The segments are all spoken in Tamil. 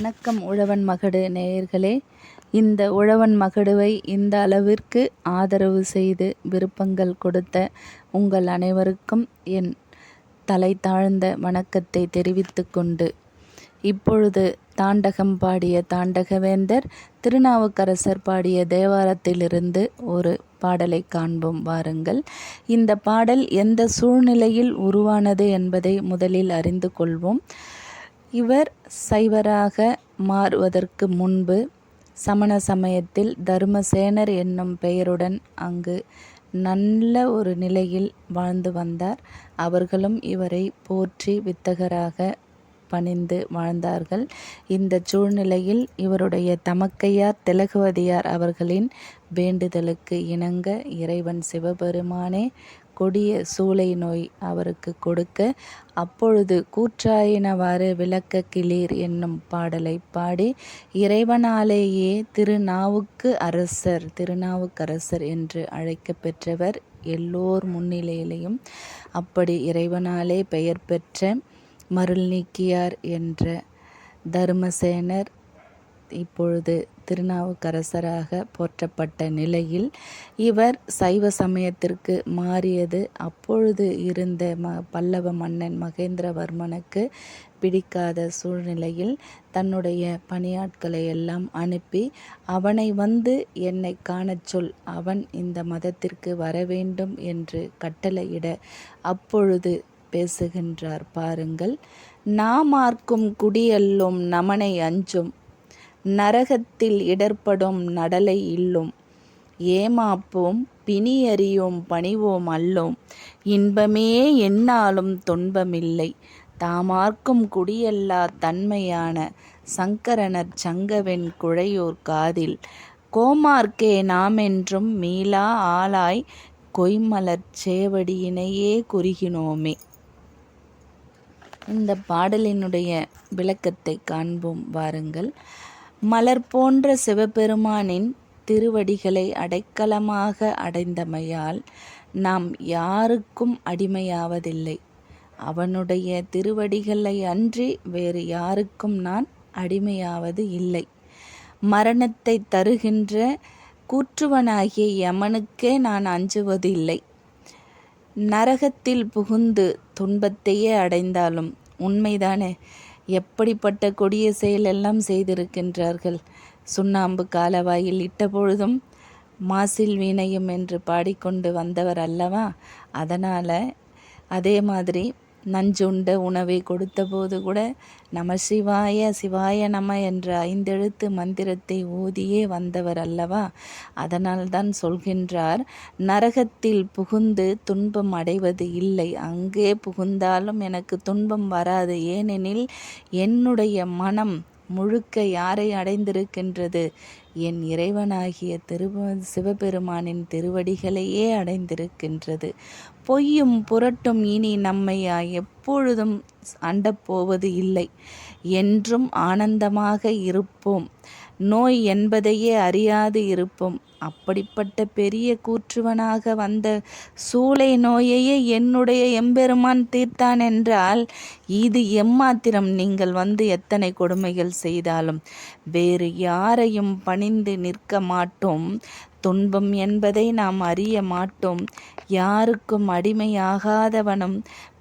வணக்கம் உழவன் மகடு நேயர்களே. இந்த உழவன் மகடுவை இந்த அளவிற்கு ஆதரவு செய்து விருப்பங்கள் கொடுத்த உங்கள் அனைவருக்கும் என் தலை தாழ்ந்த வணக்கத்தை தெரிவித்து கொண்டு இப்பொழுது தாண்டகம் பாடிய தாண்டகவேந்தர் திருநாவுக்கரசர் பாடிய தேவாரத்திலிருந்து ஒரு பாடலை காண்போம். வாருங்கள். இந்த பாடல் எந்த சூழ்நிலையில் உருவானது என்பதை முதலில் அறிந்து கொள்வோம். இவர் சைவராக மாறுவதற்கு முன்பு சமண சமயத்தில் தர்மசேனர் என்னும் பெயருடன் அங்கு நல்ல ஒரு நிலையில் வாழ்ந்து வந்தார். அவர்களும் இவரை போற்றி வித்தகராக பணிந்து வாழ்ந்தார்கள். இந்த சூழ்நிலையில் இவருடைய தமக்கையார் திலகுவதியார் அவர்களின் வேண்டுதலுக்கு இணங்க இறைவன் சிவபெருமானே கொடிய சூளை நோய் அவருக்கு கொடுக்க அப்பொழுது கூற்றாயினவாறு விளக்க கிளீர் என்னும் பாடலை பாடி இறைவனாலேயே திருநாவுக்கு அரசர் திருநாவுக்கரசர் என்று அழைக்க பெற்றவர் எல்லோர் முன்னிலையிலையும் அப்படி இறைவனாலே பெயர் பெற்ற மருள் நீக்கியார் என்ற தர்மசேனர் இப்பொழுது திருநாவுக்கரசராக போற்றப்பட்ட நிலையில் இவர் சைவ சமயத்திற்கு மாறியது. அப்பொழுது இருந்த ம பல்லவ மன்னன் மகேந்திரவர்மனுக்கு பிடிக்காத சூழ்நிலையில் தன்னுடைய பணியாட்களை எல்லாம் அனுப்பி அவனை வந்து என்னை காணச் சொல். அவன் இந்த மதத்திற்கு வர வேண்டும் என்று கட்டளையிட அப்பொழுது பேசுகின்றார். பாருங்கள் நாமார்க்கும் குடியல்லும் நமனை அஞ்சும். நரகத்தில் இடர்படும் நடலை இல்லும். ஏமாப்போம் பிணியறியோம் பணிவோம் அல்லோம். இன்பமே என்னாலும் துன்பமில்லை. தாமார்க்கும் குடியல்லா தன்மையான சங்கரனர் சங்கவென் குழையோர் காதில். கோமார்க்கே நாமென்றும் மீளா ஆளாய் கொய்மலர் சேவடியினையே குறுகினோமே. இந்த பாடலினுடைய விளக்கத்தை காண்போம் வாருங்கள். மலர் போன்ற சிவபெருமானின் திருவடிகளை அடைக்கலமாக அடைந்தமையால் நாம் யாருக்கும் அடிமையாவதில்லை. அவனுடைய திருவடிகளை அன்றி வேறு யாருக்கும் நான் அடிமையாவது இல்லை. மரணத்தை தருகின்ற கூற்றுவனாகிய யமனுக்கே நான் அஞ்சுவதில்லை. நரகத்தில் புகுந்து துன்பத்தையே அடைந்தாலும் உண்மைதானே? எப்படிப்பட்ட கொடிய செயலெல்லாம் செய்திருக்கின்றார்கள்? சுண்ணாம்பு காலவாயில் இட்ட பொழுதும் மாசில் வீணையும் என்று பாடிக்கொண்டு வந்தவர் அல்லவா? அதனால் அதே மாதிரி நஞ்சுண்ட உணவை கொடுத்தபோது கூட நம சிவாய சிவாய நம என்ற ஐந்தெழுத்து மந்திரத்தை ஓதியே வந்தவர் அல்லவா? அதனால்தான் சொல்கின்றார் நரகத்தில் புகுந்து துன்பம் அடைவது இல்லை. அங்கே புகுந்தாலும் எனக்கு துன்பம் வராது. ஏனெனில் என்னுடைய மனம் முழுக்க யாரை அடைந்திருக்கின்றது? என் இறைவனாகிய திரு சிவபெருமானின் திருவடிகளையே அடைந்திருக்கின்றது. பொய்யும் புரட்டும் இனி நம்மையா? எப்பொழுதும் அண்டப்போவது இல்லை. என்றும் ஆனந்தமாக இருப்போம். நோய் என்பதையே அறியாது இருப்போம். அப்படிப்பட்ட பெரிய கூற்றுவனாக வந்த சூளை நோயையே என்னுடைய எம்பெருமான் தீர்த்தான் என்றால் இது எம்மாத்திரம் நீங்கள் வந்து எத்தனை கொடுமைகள் செய்தாலும் வேறு யாரையும் பணிந்து நிற்க மாட்டோம். துன்பம் என்பதை நாம் அறிய மாட்டோம். யாருக்கும் அடிமையாகாதவனும்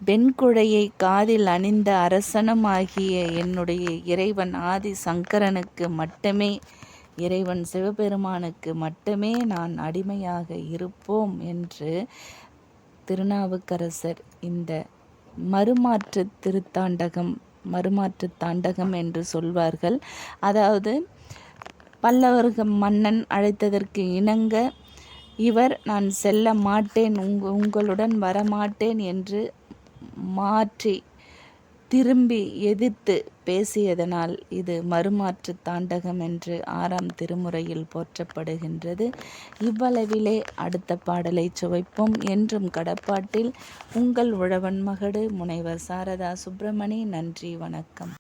வெண்குழையை காதில் அணிந்த அரசனும் ஆகிய என்னுடைய இறைவன் ஆதி சங்கரனுக்கு மட்டுமே இறைவன் சிவபெருமானுக்கு மட்டுமே நான் அடிமையாக இருப்போம் என்று திருநாவுக்கரசர் இந்த மறுமாற்று திருத்தாண்டகம் மறுமாற்று தாண்டகம் என்று சொல்வார்கள். அதாவது பல்லவர்கள் மன்னன் அழைத்ததற்கு இணங்க இவர் நான் செல்ல மாட்டேன் உங் உங்களுடன் வரமாட்டேன் என்று மாற்றி திரும்பி எதிர்த்து பேசியதனால் இது மறுமாற்று தாண்டகம் என்று ஆறாம் திருமுறையில் போற்றப்படுகின்றது. இவ்வளவிலே அடுத்த பாடலை சுவைப்போம். என்றும் கடப்பாட்டில் உங்கள் உழவன் மகடு முனைவர் சாரதா சுப்பிரமணி நன்றி வணக்கம்.